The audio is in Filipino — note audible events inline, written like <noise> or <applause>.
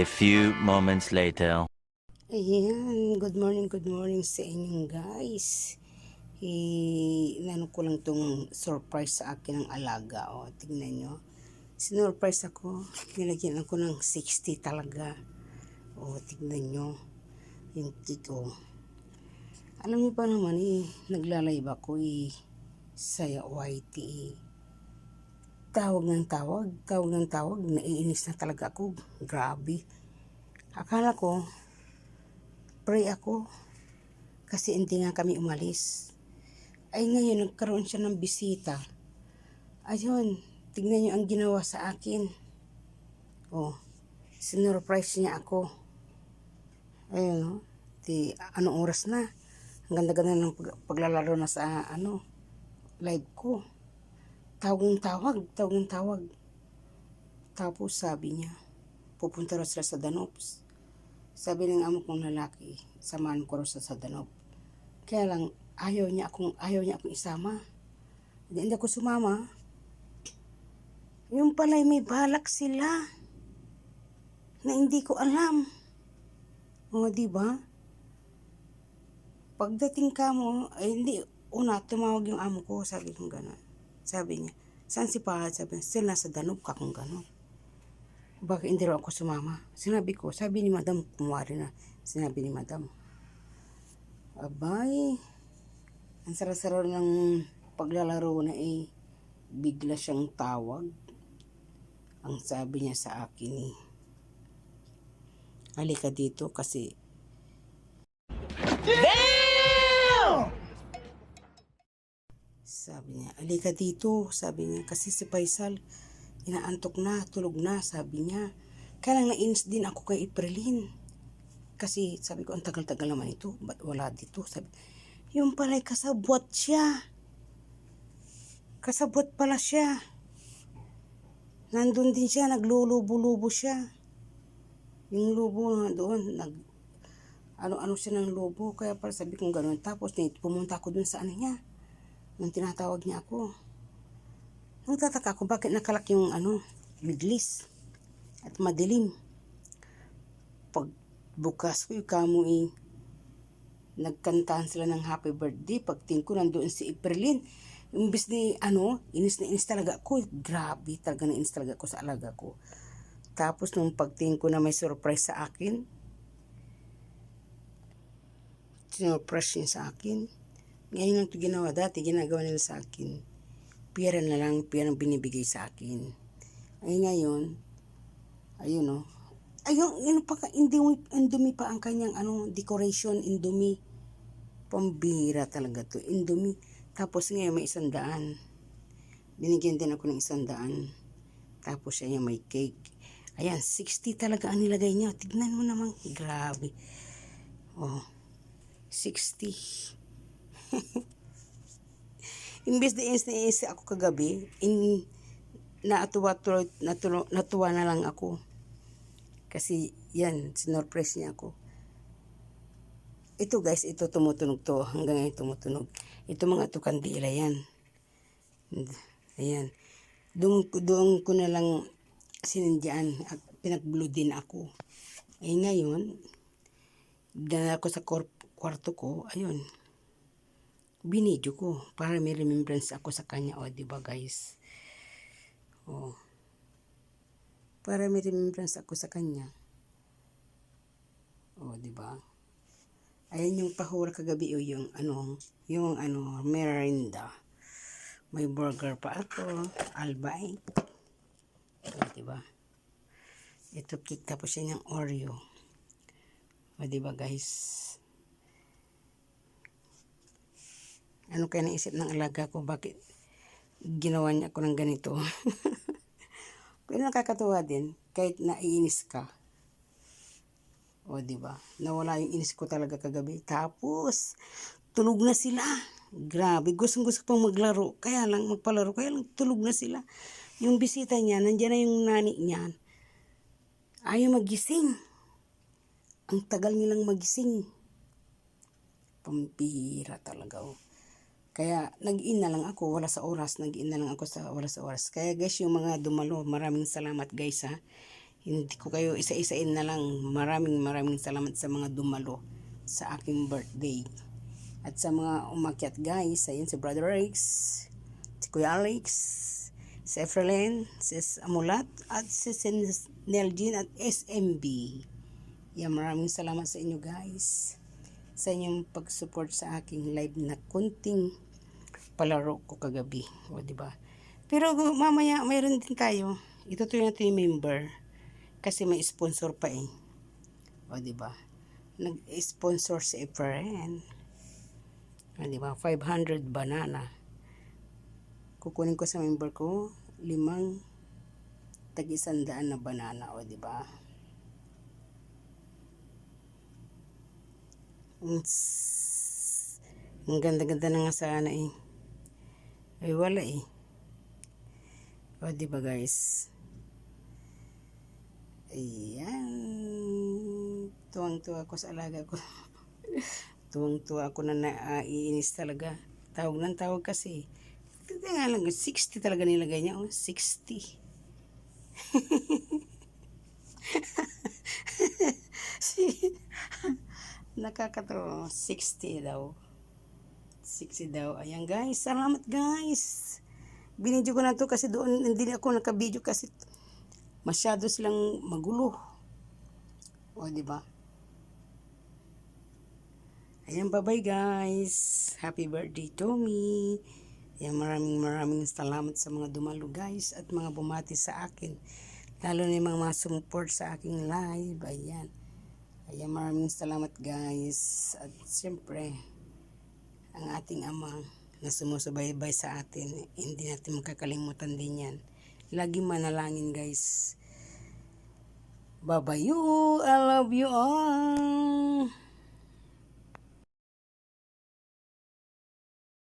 few moments later. Ayan, good morning, good morning sa inyong guys. Eh, inano ko lang tong surprise sa akin ng alaga. O, tingnan nyo. Sinurprise ako. Nilagyan ako ng 60 talaga. O, tingnan nyo. Yung tiko. Alam niyo pa naman eh, naglalayba ako eh, sa YT eh. Tawag ng tawag, tawag ng tawag, naiinis na talaga ako. Grabe. Akala ko, pray ako kasi hindi nga kami umalis. Ay ngayon, nagkaroon siya ng bisita. Ayun, tignan niyo ang ginawa sa akin. Oh, sinurprise niya ako. Ayun, oh. Di, anong oras na? Ang ganda-ganda ng pag- paglalaro na sa, ano, live ko. Tawag tawag, tawag tawag. Tapos sabi niya, pupunta raw sila sa Danops. Sabi ng amo kong lalaki, samahan ko raw sa sa Danop. Kaya lang, ayaw niya akong, ayaw niya akong isama. Hindi, hindi ako sumama. Yung pala'y may balak sila na hindi ko alam. O, di ba? Pagdating ka mo, ay hindi, una, tumawag yung amo ko, sabi kong gano'n. Sabi niya, saan si Pahad? Sabi niya, still nasa Danop ka kung gano'n. Bakit hindi raw ako sumama? Sinabi ko, sabi ni madam, kumwari na. Sinabi ni madam. Abay, ang sarap-sarap ng paglalaro na eh, bigla siyang tawag. Ang sabi niya sa akin eh, halika dito kasi Sabi niya, alika dito, sabi niya, kasi si Faisal, inaantok na, tulog na, sabi niya. Kaya lang nainis din ako kay Aprilin. Kasi sabi ko, ang tagal-tagal naman ito, ba't wala dito? Sabi, yung pala'y kasabwat siya. Kasabwat pala siya. Nandun din siya, naglulubo-lubo siya. Yung lubo na doon, nag, ano-ano siya ng lobo. Kaya pala sabi kong gano'n. Tapos pumunta ako dun sa ano niya. Nung tinatawag niya ako. Nung tataka ako, bakit nakalak yung ano, biglis. At madilim. Pag bukas ko yung kamo eh, nagkantahan sila ng happy birthday. Pagting ko nandoon si Aprilin. Imbis ni ano, inis na inis talaga ako. Grabe talaga na inis talaga ako sa alaga ko. Tapos nung pagtingin ko na may surprise sa akin, sinurprise sa akin. Ngayon lang ito ginawa. Dati ginagawa nila sa akin. Pera na lang, pera ang binibigay sa akin. Ay ngayon, ayun o. Ayun, yun pa, indumi, indumi pa ang kanyang ano, decoration, indumi. Pambira talaga to, indumi. Tapos ngayon may isang daan. Binigyan din ako ng isang daan. Tapos yung may cake. Ayan, 60 talaga ang nilagay niya. Tignan mo naman. Grabe. Oh, 60. <laughs> Imbes na inis ako kagabi, in, natuwa, tuloy- natuwa, natuwa na lang ako. Kasi yan, sinorpress niya ako. Ito guys, ito tumutunog to. Hanggang ngayon tumutunog. Ito mga to kandila yan. Ayan. Doon, doon ko na lang sinindyan at pinag-blue din ako. Eh ngayon, dala ko sa kwarto ko, ayun, binidyo ko para may remembrance ako sa kanya. O, di ba guys? O. Para may remembrance ako sa kanya. O, di ba? Ayan yung pahura kagabi o yung ano, yung ano, merinda. May burger pa ako, albay. O, di ba? Ito cake tapos yan yung Oreo. O, di ba guys? Ano kaya naisip ng alaga ko? Bakit ginawa niya ako ng ganito? <laughs> Pero nakakatuwa din, kahit naiinis ka. O, di ba? Nawala yung inis ko talaga kagabi. Tapos, tulog na sila. Grabe, gustong gusto pang maglaro. Kaya lang, magpalaro. Kaya lang, tulog na sila. Yung bisita niya, nandiyan na yung nani niya. Ayaw magising. Ang tagal nilang magising. Pampira talaga. Oh. Kaya nag-in na lang ako, wala sa oras, nag-in na lang ako sa wala sa oras. Kaya guys, yung mga dumalo, maraming salamat guys ha. Hindi ko kayo isa-isain na lang. Maraming maraming salamat sa mga dumalo sa aking birthday. At sa mga umakyat guys, ayun si Brother Rex, si Kuya Alex, si Efrelin, si Amulat, at si Nelgin at SMB. Yan, maraming salamat sa inyo guys. Sa inyong pag-support sa aking live na kunting palaro ko kagabi. O, di ba? Pero mamaya, mayroon din tayo. Itutuloy natin yung member. Kasi may sponsor pa eh. O, di ba? Nag-sponsor si Efren. O, di ba? 500 banana. Kukunin ko sa member ko limang tag-isandaan na banana. O, di ba? Ang ganda-ganda na nga sana eh. Ay wala eh. O ba guys? Ayan. Tuwang-tuwa ako sa alaga ko. <laughs> Tuwang-tuwa ako na naiinis talaga. Tawag ng tawag kasi. Ito nga lang, 60 talaga nilagay niya. Oh, 60. <laughs> Nakakatawa. 60 daw. 60 daw. Ayan guys. Salamat guys. Binidyo ko na to kasi doon hindi ako nakabidyo kasi masyado silang magulo. O, di ba? Ayan, bye-bye guys. Happy birthday to me. Ayan, maraming maraming salamat sa mga dumalo guys at mga bumati sa akin. Lalo na yung mga, mga support sa aking live. Ayan. Ayan, maraming salamat guys. At siyempre, ang ating ama na sumusubaybay sa atin, hindi natin makakalimutan din yan. Lagi manalangin guys. Bye-bye you. I love you all.